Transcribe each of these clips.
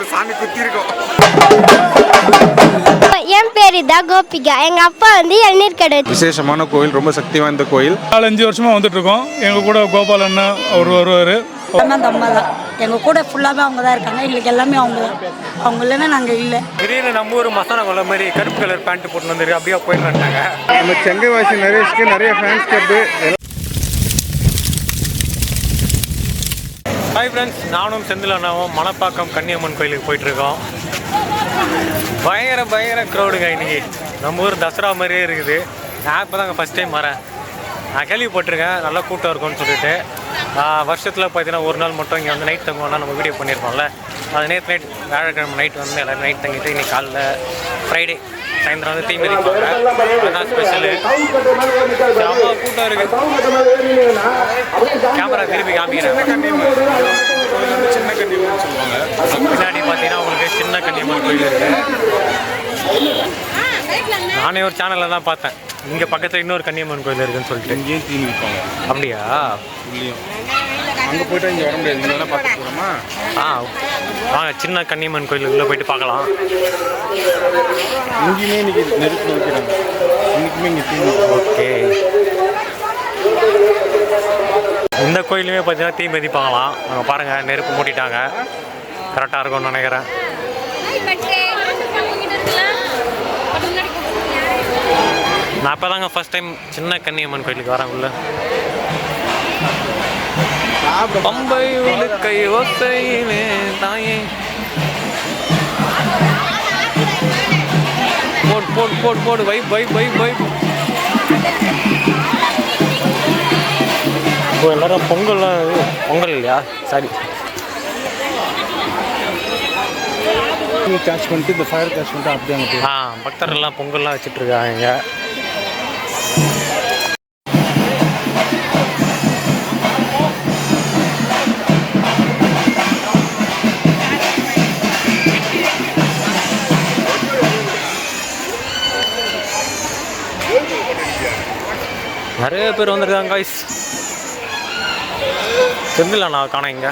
ஒரு சாமி குத்தி இருக்கும் என் பேர் தான் கோபிகா. எங்கள் அப்பா வந்து இளநீர் கடை விசேஷமான கோயில் ரொம்ப சக்தி வாய்ந்த கோயில். நாலஞ்சு வருஷமா வந்துட்டு இருக்கோம். எங்க கூட கோபால் அண்ணன் அவர் வருவார். அம்மா தான். எங்கள் கூட ஃபுல்லாகவே அவங்க தான் இருக்காங்க. எங்களுக்கு எல்லாமே அவங்க தான். அவங்க இல்லைன்னா நாங்கள் இல்லை. திடீர்னு நம்ம ஊர் மசாலா கொள்ள மாதிரி கருப்பு கலர் பேண்ட் போட்டு வந்துருக்கு அப்படியே போயிடலான்ட்டாங்க நம்ம செங்கைவாசி நரேஷ்க்கு நிறைய ஃபேன்ஸ் கிளப்பு ஹாய் ஃப்ரெண்ட்ஸ் நானும் செந்தில் அண்ணாவும் மணப்பாக்கம் கன்னியம்மன் கோயிலுக்கு போயிட்டுருக்கோம். பயங்கர பயங்கர க்ரௌடுங்க இன்னைக்கு. நம்ம ஊர் தசரா மாதிரியே இருக்குது. நான் இப்போ தாங்க ஃபஸ்ட் டைம் வரேன். நான் கேள்விப்பட்டிருக்கேன். நல்லா கூட்டம் இருக்கும்னு சொல்லிட்டு. வருஷத்தில் பார்த்தீங்கன்னா ஒரு நாள் மட்டும் இங்கே வந்து நைட் தங்குவோம்னா நம்ம வீடியோ பண்ணியிருப்போம்ல அது நேற்று நைட் வியாழக்கிழமை நைட் வந்து எல்லோரும் நைட் தங்கிட்டு இன்னைக்கு காலைல ஃப்ரைடே சாயந்தரம் வந்து தீ மிதிப்பாங்க அதுதான் ஸ்பெஷலு செம்ம கூட்டம் இருக்குது கேமரா திருப்பி காமிக்கிறேன். சின்ன கன்னியம்மன் சொல்லுவாங்க. பின்னாடி பார்த்தீங்கன்னா உங்களுக்கு சின்ன கன்னியம்மன் கோயில் இருக்கு. நானே ஒரு சேனலில் தான் பார்த்தேன். இங்கே பக்கத்தில் இன்னொரு கன்னியம்மன் கோயில் இருக்குன்னு சொல்லிட்டு. இங்கேயும் தீ மிதிப்பாங்க அப்படியா? உள்ளேயும். அங்கே போயிட்டு இங்கே வர முடியாது. இங்கே பார்த்து போகலாமா ஆ வாங்க சின்ன கன்னியம்மன் கோயிலுக்குள்ளே போயிட்டு பார்க்கலாம். இங்கேயுமே இன்னைக்கு நெருப்பு வைக்கிறாங்க இன்னைக்குமே இங்கே தீ. ஓகே. இந்த கோயிலுமே பார்த்தீங்கன்னா தீ மிதிப்பாங்களாம். அங்கே பாருங்கள் நெருப்பு மூட்டிட்டாங்க கரெக்டாக இருக்கும்னு நினைக்கிறேன். நான் இப்போ தாங்க ஃபஸ்ட் டைம் சின்ன கன்னியம்மன் கோயிலுக்கு வரேன் உள்ள. பம்பை விழுக்கை ஒத்தையிலே தாயே. போடு போடு போடு போடு வை வை வை வை இப்போ எல்லாரும் பொங்கல்லாம் பொங்கல் இல்லையா? சாரி. கேட்ச் பண்ணிட்டு இந்த ஃபயர் கேட்ச் பண்ணிட்டு அப்படியே ஆ பக்தர்கள்லாம் பொங்கல்லாம் வச்சுட்டு இருக்காங்க. நிறைய பேர் வந்திருக்காங்க காய்ஸ் செந்தில் நான் காண இங்க.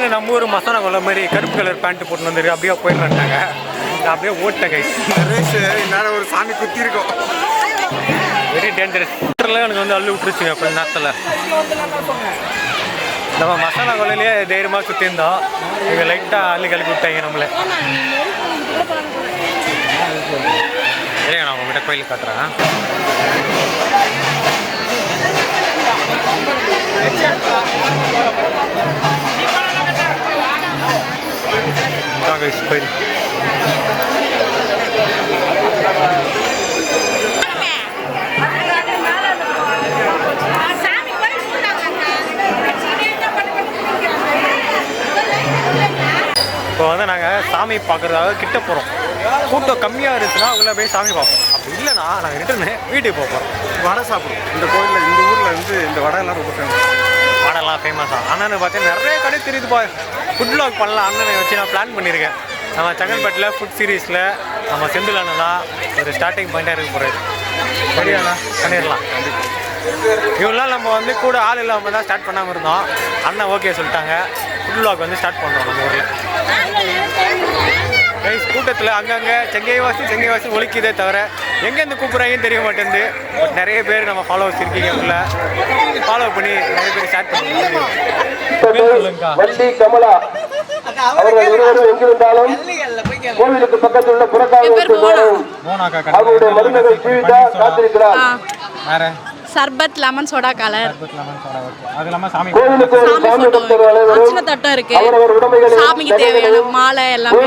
திடீர்னு நம்ம ஊர் மசாலா கொள்ள மாதிரி கருப்பு கலர் பேண்ட் போட்டு வந்துருக்கு. அப்படியே போயிடலான்ட்டாங்க நான் அப்படியே ஓட்டேன் கைஸ் என்னால் ஒரு சாமி குத்தி இருக்கும் வெரி டேஞ்சரஸ் எனக்கு வந்து அள்ளு விட்டுருச்சுங்க கொஞ்ச நேரத்தில். நம்ம மசாலா கொள்ளையிலேயே தைரியமாக சுற்றிருந்தோம் இவங்க லைட்டாக அள்ளி கலக்கி விட்டாங்க நம்மளை. சரியா நான் உங்ககிட்ட கோயிலுக்கு காட்டுறேன். Guys கோயில் இப்போ வந்து நாங்கள் சாமி பார்க்குறதாக கிட்ட போகிறோம் கூட்டம் கம்மியாக இருந்துச்சுன்னா உள்ளே போய் சாமி பார்ப்போம். அப்படி இல்லைன்னா நாங்கள் ரிட்டர்னு வீட்டுக்கு போக போகிறோம் வடை சாப்பிடும் இந்த கோயிலில் இந்த ஊரில் வந்து இந்த வடை எல்லாம் ரொம்ப ஃபேமஸ் எல்லாம் ஃபேமஸாக அண்ணனை பார்த்தீங்கன்னா நிறைய கடை தெரியுதுப்பா ஃபுட் வ்ளாக் பண்ணலாம். அண்ணனை வச்சு நான் பிளான் பண்ணியிருக்கேன். நம்ம செங்கல்பட்டில் ஃபுட் சீரீஸில் நம்ம செந்தில் அண்ணன் ஒரு ஸ்டார்டிங் பாயிண்டாக இருக்க போகிறது சரியாண்ணா பண்ணிடலாம். இவ்வளோ நம்ம வந்து கூட ஆள் இல்லாமல் தான் ஸ்டார்ட் பண்ணாமல் இருந்தோம். அண்ணன் ஓகே சொல்லிட்டாங்க. ஃபுட் வ்ளாக் வந்து ஸ்டார்ட் பண்ணுறோம் நம்ம ஊரில். கைஸ் கூட்டத்தில் அங்கங்கே செங்கைவாசி செங்கைவாசி ஒழிக்குதே தவிர எங்கேருந்து கூப்பிட்றாங்கன்னு தெரிய மாட்டேங்குது. பட் நிறைய பேர் நம்ம ஃபாலோவர்ஸ் இருக்கீங்க உள்ள. ஃபாலோ பண்ணி நிறைய பேர் ஸ்டார்ட் பண்ணுங்க வள்ளி கமலா. அவர்கள் இருவரும் எங்கிருந்தாலும் கோவிலுக்கு பக்கத்தில் உள்ள புறக்காவல் அவருடைய மருமகள் ஜீவிதா காத்திருக்கிறார். சர்பத் லெமன் சோடா கலர். சாமி கோவிலுக்கு ஒரு சாமி சாமி போட்டோ பக்தர் அனைவரும் அர்ச்சனை தட்டம் இருக்கு. சாமிக்கு தேவையான மாலை எல்லாமே.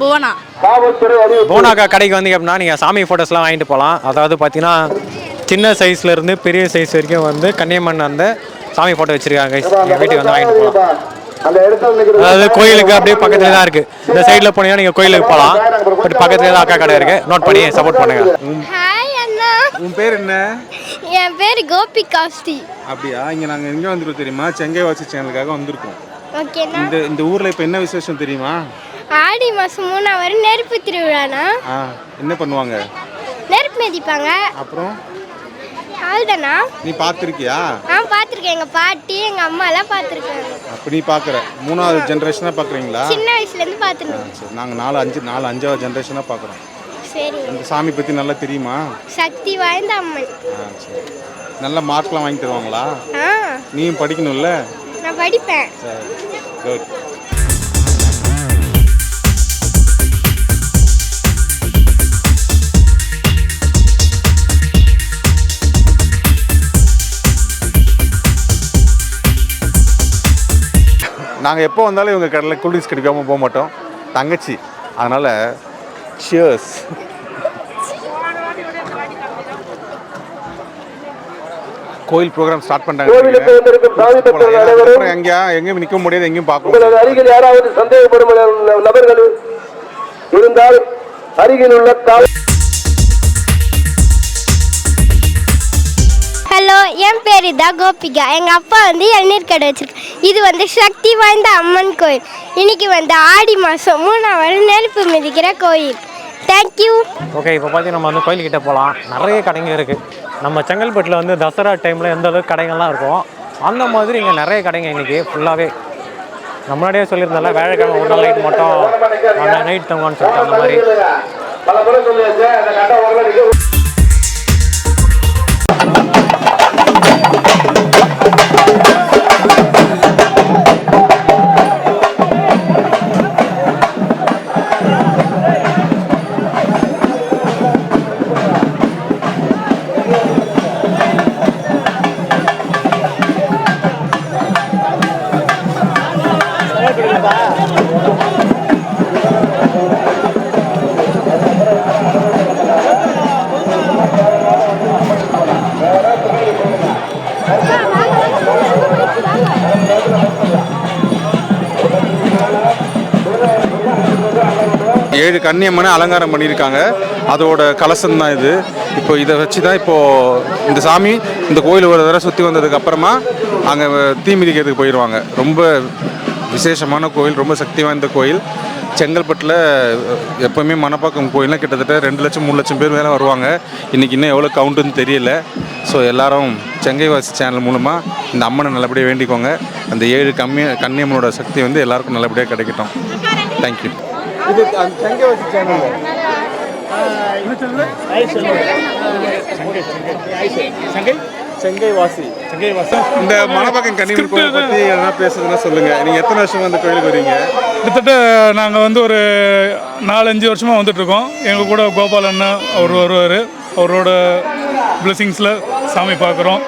புவனா போனாக்கா கடைக்கு வந்தீங்க அப்படின்னா நீங்கள் சாமி ஃபோட்டோஸ்லாம் வாங்கிட்டு போகலாம் அதாவது பார்த்தீங்கன்னா சின்ன சைஸ்ல இருந்து பெரிய சைஸ் வரைக்கும் வந்து கன்னியம்மன் அந்த சாமி ஃபோட்டோ வச்சிருக்காங்க வீட்டுக்கு வந்து வாங்கிட்டு போகலாம் அதாவது கோயிலுக்கு அப்படியே பக்கத்துல தான் இருக்கு. இந்த சைடில் போனீங்கன்னா நீங்கள் கோயிலுக்கு போகலாம் பட் பக்கத்துல தான் அக்கா கடை இருக்கு. நோட் பண்ணி சப்போர்ட் பண்ணுங்க. ஹாய் அண்ணா. உன் பேர் என்ன? என் பேர் கோபிகா ஸ்ரீ அப்படியா? இங்கே நாங்கள் எங்கே வந்திருக்கோம் தெரியுமா? செங்கை வாசி சேனலுக்காக வந்திருக்கோம். இந்த இந்த ஊரில் இப்போ என்ன விசேஷம் தெரியுமா? ஆடி மாதம் மூணாம் வரை நெருப்பு திருவிழாண்ணா. ஆ என்ன பண்ணுவாங்க? நெருப்பு மிதிப்பாங்க. அப்புறம்? அதுதானா நீ பார்த்துருக்கியா? ஆ பார்த்துருக்கேன். எங்கள் பாட்டி எங்கள் அம்மாலாம் பார்த்துருக்கேன் அப்போ நீ பார்க்குற. மூணாவது ஜென்ரேஷனாக பார்க்குறீங்களா? சின்ன வயசுலேருந்து பார்த்துருக்கேன். சரி. நாங்கள் நாலு அஞ்சு நாலு அஞ்சாவது ஜென்ரேஷனாக பார்க்குறோம். சரி. இந்த சாமி பற்றி நல்லா தெரியுமா? சக்தி வாய்ந்த அம்மன். ஆ சரி. நல்ல மார்க்லாம் வாங்கி தருவாங்களா? ஆ. நீயும் படிக்கணும்ல? நான் படிப்பேன். சரி. குட் நாங்கள் எப்போ வந்தாலும் இவங்க கடையில் கூல்ட்ரிங்க்ஸ் கிடைக்காம போக மாட்டோம். தங்கச்சி. அதனால் ஷியர்ஸ் கோயில் ப்ரோக்ராம் ஸ்டார்ட் அப்புறம் எங்கேயா எங்கேயும் நிற்க முடியாது எங்கேயும் பார்க்க அருகில் யாராவது சந்தேகப்படும் நபர்கள் இருந்தால் அருகில் உள்ள ஹலோ என் பேர் தான் கோபிகா. எங்கள் அப்பா வந்து இளநீர் கடை வச்சிருக்காங்க இது வந்து சக்தி வாய்ந்த அம்மன் கோயில். இன்னைக்கு வந்து ஆடி மாதம் மூணாம் வரை நெருப்பு மிதிக்கிற கோயில். தேங்க்யூ ஓகே இப்போ பார்த்தீங்கன்னா நம்ம வந்து கோயில்கிட்ட போகலாம் நிறைய கடைங்க இருக்குது நம்ம செங்கல்பட்டில் வந்து தசரா டைமில் எந்த அளவுக்கு கடைகள்லாம் இருக்கும் அந்த மாதிரி இங்கே நிறைய கடைங்க இன்றைக்கி ஃபுல்லாகவே நான் முன்னாடியே சொல்லியிருந்தால வேலைக்கிழமை ஒரு நாள் நைட் மட்டும் அந்த நைட் தங்குவான்னு சொல்லிட்டு அந்த மாதிரி. கன்னியம்மனை அலங்காரம் பண்ணியிருக்காங்க. அதோட கலசம் தான் இது. இப்போ இதை வச்சு தான் இப்போது இந்த சாமி இந்த கோயில் ஒரு தடவை சுற்றி வந்ததுக்கு அப்புறமா அங்கே தீ மிதிக்கிறதுக்கு போயிடுவாங்க ரொம்ப விசேஷமான கோயில் ரொம்ப சக்தி வாய்ந்த கோயில். செங்கல்பட்டில் எப்போவுமே மணப்பாக்கம் கோயில்லாம் கிட்டத்தட்ட ரெண்டு லட்சம் மூணு லட்சம் பேர் மேலே வருவாங்க. இன்றைக்கி இன்னும் எவ்வளோ கவுண்ட்டுன்னு தெரியல. ஸோ எல்லாரும் செங்கைவாசி சேனல் மூலமாக இந்த அம்மனை நல்லபடியாக வேண்டிக்கோங்க. அந்த ஏழு கம்மி கன்னியம்மனோட சக்தி வந்து எல்லாருக்கும் நல்லபடியாக கிடைக்கட்டும். தேங்க்யூ இது செங்கைவாசி சேனல் செங்கைவாசி செங்கைவாசி. இந்த மணப்பாக்கம் கன்னியம்மன் கோயில் பற்றி எதனா பேசுறதுன்னா சொல்லுங்க. நீங்க எத்தனை வருஷமா இந்த கோயிலுக்கு வரீங்க? கிட்டத்தட்ட நாங்கள் வந்து ஒரு நாலஞ்சு வருஷமாக வந்துட்டுருக்கோம் எங்கள் கூட கோபால் அவர் வருவார். அவரோட பிளெஸிங்ஸில் சாமி பார்க்குறோம்.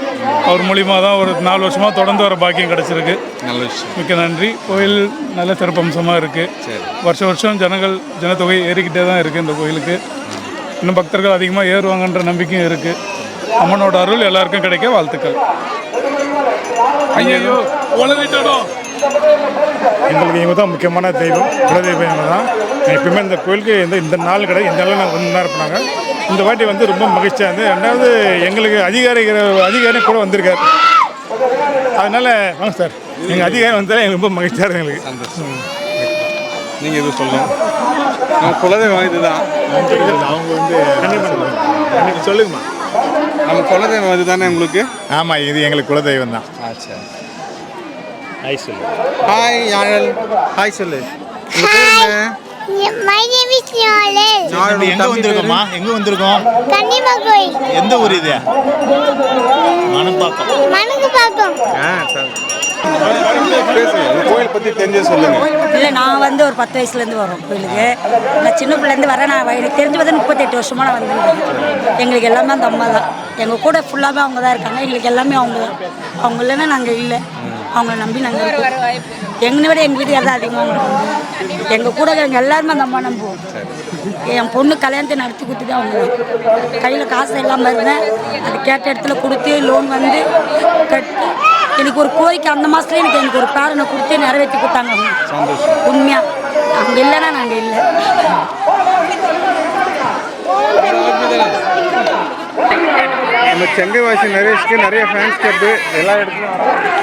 அவர் மூலிமா தான் ஒரு நாலு வருஷமாக தொடர்ந்து வர பாக்கியம் கிடச்சிருக்கு. நல்ல விஷயம். மிக்க நன்றி. கோயில் நல்ல சிறப்பம்சமாக இருக்குது வருஷம் வருஷம் ஜனங்கள் ஜனத்தொகை ஏறிக்கிட்டே தான் இருக்குது இந்த கோயிலுக்கு. இன்னும் பக்தர்கள் அதிகமாக ஏறுவாங்கன்ற நம்பிக்கையும் இருக்குது அம்மனோட அருள் எல்லாருக்கும் கிடைக்க வாழ்த்துக்கள். ஐயோ உளறிட்டோம் எங்களுக்கு இவங்க தான் முக்கியமான தெய்வம் குலதெய்வம் இவங்க தான். எப்பயுமே இந்த கோயிலுக்கு எந்த இந்த நாள் கிடையாது. இந்த நாளில் நாங்கள் ஒன்று தான் இருப்பாங்க இந்த வாட்டி வந்து ரொம்ப மகிழ்ச்சியாக இருந்து ரெண்டாவது எங்களுக்கு அதிகாரிகிற அதிகாரி கூட வந்திருக்கார். அதனால வாங்க சார். எங்கள் அதிகாரி வந்தாலும் எங்களுக்கு ரொம்ப மகிழ்ச்சியாக இருக்கு எங்களுக்கு. சந்தோஷம். நீங்க எதுவும் சொல்லணும்? நம்ம குலதெய்வம் இதுதான். அவங்க வந்து கண்டிப்பாக சொல்லுங்கம்மா. நம்ம குலதெய்வம் இதுதானே உங்களுக்கு? ஆமாம் இது எங்களுக்கு குலதெய்வம் தான். ஆச்சா ஐ சொல்லு. ஹாய் யாழல். ஹாய் சொல்லு. மை நேம் இஸ் ஞாலேல் நம்ம எங்க வந்திருக்கோமா? எங்க வந்திருக்கோம்? கன்னிமா கோயில் எந்த ஊர் இது? மணப்பாக்கம். மனுக்கு பார்க்கும் பேசுங்க இந்த கோயில் தெரிஞ்சு சொல்லுங்க. இல்லை நான் வந்து ஒரு பத்து வயசுலேருந்து வரோம் கோயிலுக்கு. நான் சின்ன பிள்ளைலேருந்து வரேன். நான் எனக்கு தெரிஞ்சு வந்து முப்பத்தெட்டு வருஷமாக நான் வந்துருக்கேன் எங்களுக்கு எல்லாமே அந்த அம்மா தான் எங்கள் கூட ஃபுல்லாகவே அவங்க தான் இருக்காங்க. எங்களுக்கு எல்லாமே அவங்க தான் அவங்க இல்லைன்னா நாங்கள் இல்லை. அவங்கள நம்பி நாங்கள் எங்களை விட எங்கள் வீட்டுக்கு தான் அதிகமாக எங்கள் கூட எங்கள் எல்லாருமே அந்த அம்மா நம்புவோம் என் பொண்ணு கல்யாணத்தை நடத்தி கொடுத்தது அவங்க கையில் காசு இல்லாமல் இருந்தேன். அது கேட்ட இடத்துல கொடுத்து லோன் வந்து கட்டி எனக்கு ஒரு கோரிக்கை அந்த மாதத்துல எனக்கு எனக்கு ஒரு பேரனை கொடுத்து நிறைவேற்றி கொடுத்தாங்க அவங்க. உண்மையா. அவங்க இல்லைன்னா நாங்கள் இல்லை. நம்ம செங்கைவாசி நரேஷ்க்கு நிறைய ஃபேன்ஸ் கிளப்பு எல்லா இடத்துலையும்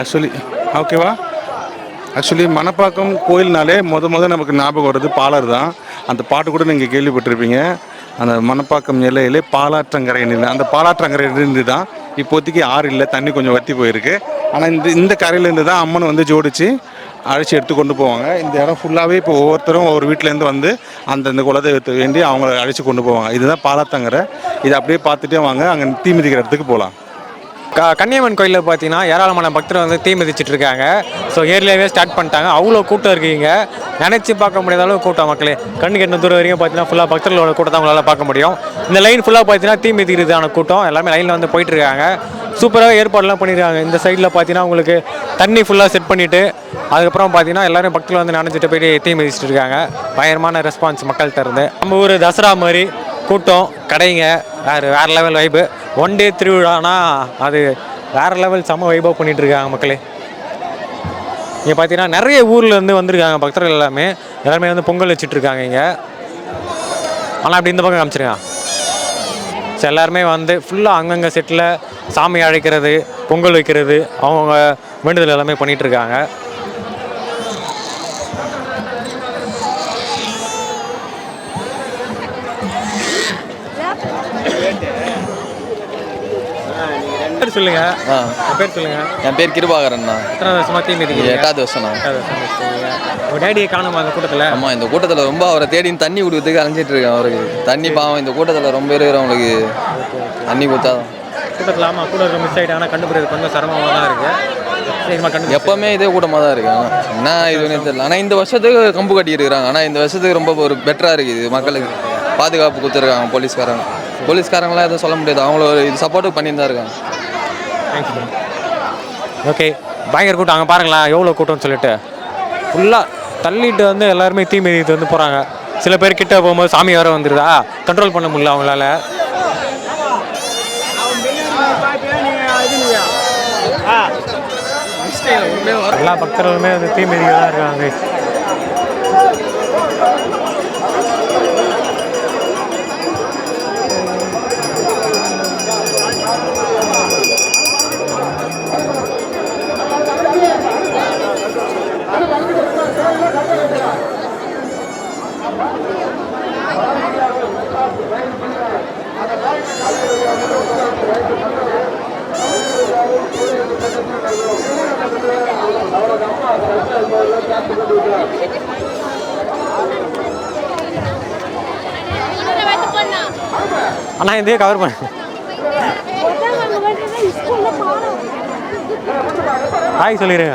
ஆக்சுவலி ஓகேவா ஆக்சுவலி மணப்பாக்கம் கோயில்னாலே முத முத நமக்கு ஞாபகம் வர்றது பாலர் தான். அந்த பாட்டு கூட நீங்கள் கேள்விப்பட்டிருப்பீங்க. அந்த மணப்பாக்கம் எல்லையிலே பாலாற்றங்கரை நிலை அந்த பாலாற்றங்கரை இருந்து தான் இப்போதைக்கு ஆறு இல்லை தண்ணி கொஞ்சம் வற்றி போயிருக்கு. ஆனால் இந்த இந்த கரையிலேருந்து தான் அம்மன் வந்து ஜோடிச்சு அழைச்சி எடுத்து கொண்டு போவாங்க. இந்த இடம் ஃபுல்லாகவே இப்போ ஒவ்வொருத்தரும் ஒவ்வொரு வீட்டிலேருந்து வந்து அந்தந்த குலதெய்வத்தை வேண்டி அவங்கள அழைச்சி கொண்டு போவாங்க. இதுதான் பாலாத்தங்கரை. இதை அப்படியே பார்த்துட்டே வாங்க. அங்கே தீ மிதிக்கிற இடத்துக்கு போகலாம். க கன்னியம்மன் கோயிலில் பார்த்தீங்கன்னா ஏராளமான பக்தர்கள் வந்து தீ மிதிச்சிட்டு இருக்காங்க. ஸோ ஏர்லியாகவே ஸ்டார்ட் பண்ணிட்டாங்க. அவ்வளோ கூட்டம் இருக்கீங்க. நினச்சி பார்க்க முடியாத அளவு கூட்டம் மக்களே. கண்ணுக்கு என்ன தூரம் வரைக்கும் பார்த்தீங்கன்னா ஃபுல்லாக பக்தர்களோட கூட்டத்தை அவங்களால பார்க்க முடியும். இந்த லைன் ஃபுல்லாக பார்த்தீங்கன்னா தீ மிதிக்கிறதான கூட்டம். எல்லாமே லைனில் வந்து போயிட்டு இருக்காங்க. சூப்பராக ஏற்பாடுலாம் பண்ணியிருக்காங்க. இந்த சைடில் பார்த்தீங்கன்னா உங்களுக்கு தண்ணி ஃபுல்லாக செட் பண்ணிவிட்டு அதுக்கப்புறம் பார்த்தீங்கன்னா எல்லாரும் பக்தர்கள் வந்து நினச்சிட்டு போய் தீ மிதிச்சிட்டு இருக்காங்க. பயங்கரமான ரெஸ்பான்ஸ் மக்கள்கிட்ட இருந்து. நம்ம ஊர் தசரா மாதிரி கூட்டம் கடைங்க வேறு வேறு லெவல் வைப்பு ஒன் டே திருவிழானா அது வேறு லெவல் செம்ம வைபாக பண்ணிகிட்ருக்காங்க இருக்காங்க மக்களே. இங்கே பார்த்தீங்கன்னா நிறைய ஊர்லேருந்து வந்திருக்காங்க பக்தர்கள் எல்லாமே. எல்லாருமே வந்து பொங்கல் வச்சுட்ருக்காங்க இங்கே. ஆனால் அப்படி இந்த பக்கம் காமிச்சிருக்காங்க ஸோ எல்லாருமே வந்து ஃபுல்லாக அங்கங்கே செட்டில் சாமி அழைக்கிறது பொங்கல் வைக்கிறது அவங்க வேண்டுதல் எல்லாமே பண்ணிகிட்ருக்காங்க பேர் சொல்லுங்க. உங்க பேர் சொல்லுங்க. என் பேர் கிருபாகரண்ணா எத்தனை வருஷமா தீ இது மிதிக்கிறீங்க எட்டாவது வருஷம்ண்ணா எட்டாவது வருஷம் மிதிக்கிறீங்க. உங்க டேடியை காணுமா அந்த கூட்டத்தில்? ஆமாம் இந்த கூட்டத்தில் ரொம்ப அவரை தேடி தண்ணி கொடுக்கறதுக்கு அலைஞ்சிட்டு இருக்கேன் அவருக்கு தண்ணி பாவம் இந்த கூட்டத்தில் ரொம்ப இருக்கிறவங்களுக்கு தண்ணி கொடுத்தா கூட்டத்தில் ஆமாம் கூட இருக்க மிஸ் ஆகிட்டு ஆனால் கண்டுபிடிக்கிறது கொஞ்சம் சிரமமாக தான் இருக்குது சீக்கிரமாக கண்டு எப்போவுமே இதே கூட்டமாக தான் இருக்கு. ஆனால் என்ன இதுன்னு தெரியல. ஆனால் இந்த வருஷத்துக்கு கம்பு கட்டி இருக்கிறாங்க. ஆனால் இந்த வருஷத்துக்கு ரொம்ப ஒரு பெட்டராக இருக்குது. மக்களுக்கு பாதுகாப்பு கொடுத்துருக்காங்க போலீஸ்காரங்க. போலீஸ்காரங்களாம் எதுவும் சொல்ல முடியாது. அவங்கள ஒரு இது சப்போர்ட்டு தான் இருக்காங்க. ஓகே பயங்கர கூட்டம். அங்கே பாருங்களேன் எவ்வளோ கூட்டம்னு சொல்லிட்டு. ஃபுல்லாக தள்ளிட்டு வந்து எல்லாருமே தீ மிதித்து வந்து போகிறாங்க சில பேர் கிட்ட போகும்போது சாமி வேறு வந்துடுதா கண்ட்ரோல் பண்ண முடியல அவங்களால. எல்லா பக்தர்களுமே வந்து தீ மிதிக்க தான் இருக்காங்க. அண்ணா இதே கவர் பண்ணு. ஹாய் சொல்லிடுங்க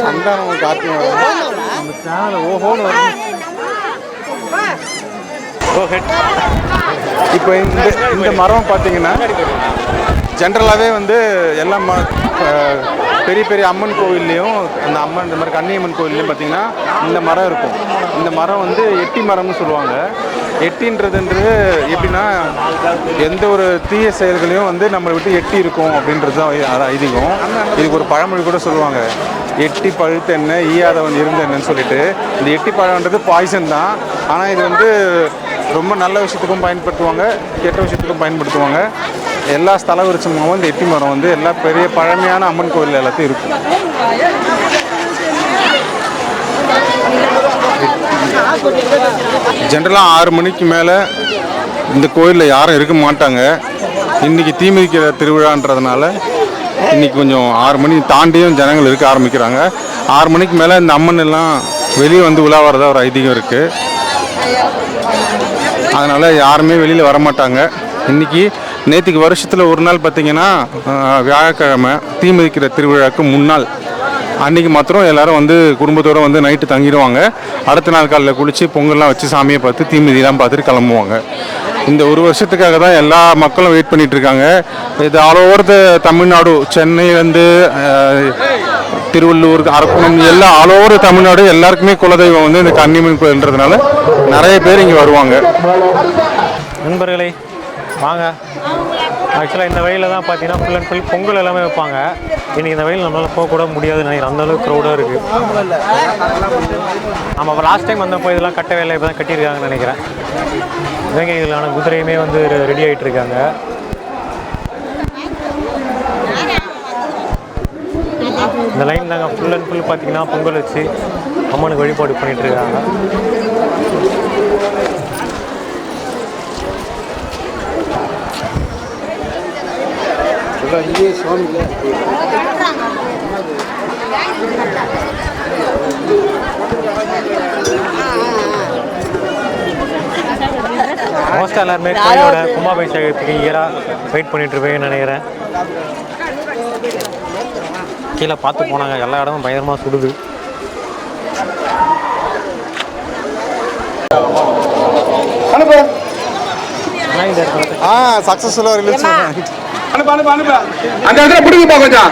சந்தானம் கார்த்தி சேனல் ஓஹோன்னு இப்போ இந்த இந்த மரம் பார்த்தீங்கன்னா ஜென்ரலாகவே வந்து எல்லா ம பெரிய பெரிய அம்மன் கோவில்லையும் அந்த அம்மன் இந்த மாதிரி கன்னியம்மன் கோவில்லையும் பார்த்தீங்கன்னா இந்த மரம் இருக்கும். இந்த மரம் வந்து எட்டி மரம்னு சொல்லுவாங்க. எட்டின்றதுன்றது எப்படின்னா எந்த ஒரு தீய செயல்களையும் வந்து நம்மளை விட்டு எட்டி இருக்கும் அப்படின்றது தான் அது ஐதீகம். இதுக்கு ஒரு பழமொழி கூட சொல்லுவாங்க. எட்டி பழுத்த என்ன ஈயாதவன் இருந்த என்னன்னு சொல்லிட்டு. இந்த எட்டி பழம்ன்றது பாய்சன் தான். ஆனால் இது வந்து ரொம்ப நல்ல விஷயத்துக்கும் பயன்படுத்துவாங்க கெட்ட விஷயத்துக்கும் பயன்படுத்துவாங்க. எல்லா ஸ்தல விருட்சமாகவும் இந்த எட்டி மரம் வந்து எல்லா பெரிய பழமையான அம்மன் கோவில் எல்லாத்தையும் இருக்கும். ஜென்ரலாக ஆறு மணிக்கு மேலே இந்த கோயிலில் யாரும் இருக்க மாட்டாங்க. இன்றைக்கி தீமிதிக்கிற திருவிழான்றதுனால இன்றைக்கி கொஞ்சம் ஆறு மணி தாண்டியும் ஜனங்கள் இருக்க ஆரம்பிக்கிறாங்க. ஆறு மணிக்கு மேலே இந்த அம்மன் எல்லாம் வெளியே வந்து உலாவறதா ஒரு ஐதீகம் இருக்குது அதனால் யாருமே வெளியில் வர மாட்டாங்க இன்றைக்கி நேற்றுக்கு வருஷத்தில் ஒரு நாள் பார்த்திங்கன்னா வியாழக்கிழமை தீமிதிக்கிற திருவிழாவுக்கு முன்னாள் அன்றைக்கி மாத்திரம் எல்லாரும் வந்து குடும்பத்தோடு வந்து நைட்டு தங்கிடுவாங்க. அடுத்த நாள் காலையில் குளித்து பொங்கல்லாம் வச்சு சாமியை பார்த்து தீமிதிலாம் பார்த்துட்டு கிளம்புவாங்க. இந்த ஒரு வருஷத்துக்காக தான் எல்லா மக்களும் வெயிட் பண்ணிகிட்ருக்காங்க இது ஆல் ஓவர் த தமிழ்நாடு சென்னையிலேருந்து திருவள்ளூர் அரக்கோணம் எல்லாம் ஆல் ஓவர் தமிழ்நாடு எல்லாருக்குமே குலதெய்வம் வந்து இந்த கன்னிமன் கோயில்ன்றதுனால நிறைய பேர் இங்கே வருவாங்க. நண்பர்களே வாங்க. ஆக்சுவலாக இந்த வழியில் தான் பார்த்தீங்கன்னா ஃபுல் அண்ட் ஃபுல் பொங்கல் எல்லாமே வைப்பாங்க. இன்றைக்கி இந்த வயல் நம்மளால் போகக்கூட முடியாதுன்னு நினைக்கிறேன். அந்த அளவுக்கு க்ரௌடாக இருக்குது நம்ம லாஸ்ட் டைம் வந்தப்போ இதெல்லாம் கட்ட வேலை இப்போ தான் கட்டியிருக்காங்கன்னு நினைக்கிறேன். இவங்க இதிலான குதிரையுமே வந்து ரெடி ஆகிட்டு இருக்காங்க. இந்த லைன் தாங்க ஃபுல் அண்ட் ஃபுல் பார்த்தீங்கன்னா பொங்கல் வச்சு அம்மனுக்கு வழிபாடு பண்ணிட்டு இருக்காங்க மோஸ்ட்டாக எல்லாருமே கோயிலோட கும்பாபிஷேகத்துக்கு ஈராக வெயிட் பண்ணிட்டு இருப்பேன்னு நினைக்கிறேன். கீழே பார்த்து போனாங்க எல்லா இடமும் பயங்கரமாக சுடுது. ஆ சக்ஸஸ்ஃபுல்லாக ரிலீஸ் அனுப்பு அனுப்பு அனுப்பு. அந்த இடத்துல பிடிக்குப்பா கொஞ்சம்.